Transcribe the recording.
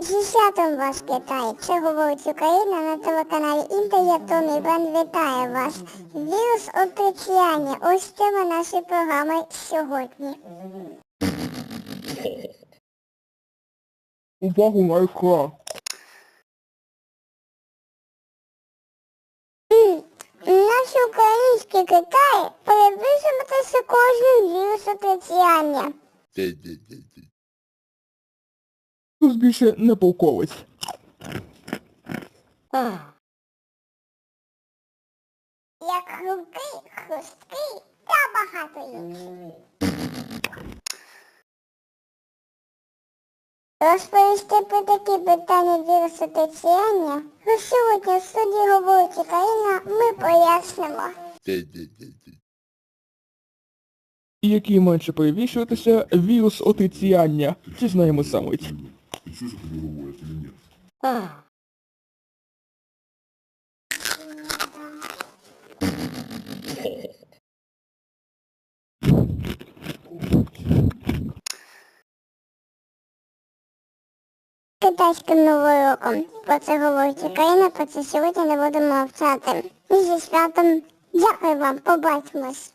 Святом вас Китай. Це говорить Україна на телеканалі Томі Іван вітає вас. Вірус оточення. Ось тема нашої програми сьогодні. Увагу на екран. Наш український Китай перевижиматися кожним вірус оточення. Тут більше не полковець. Як хрупкий, хрусткий та багато інших. Розповісти про такі питання вірусотечення сьогодні в студії говорить Україна ми пояснимо. Який менше перевішуватися вірус отиціяння. Дізнаємо самиць. Ты же ты говоришь или нет? Китайським новим роком. Про це говорить Україна, про це сьогодні не будемо мовчати. І зі святом дякую вам, побачимось.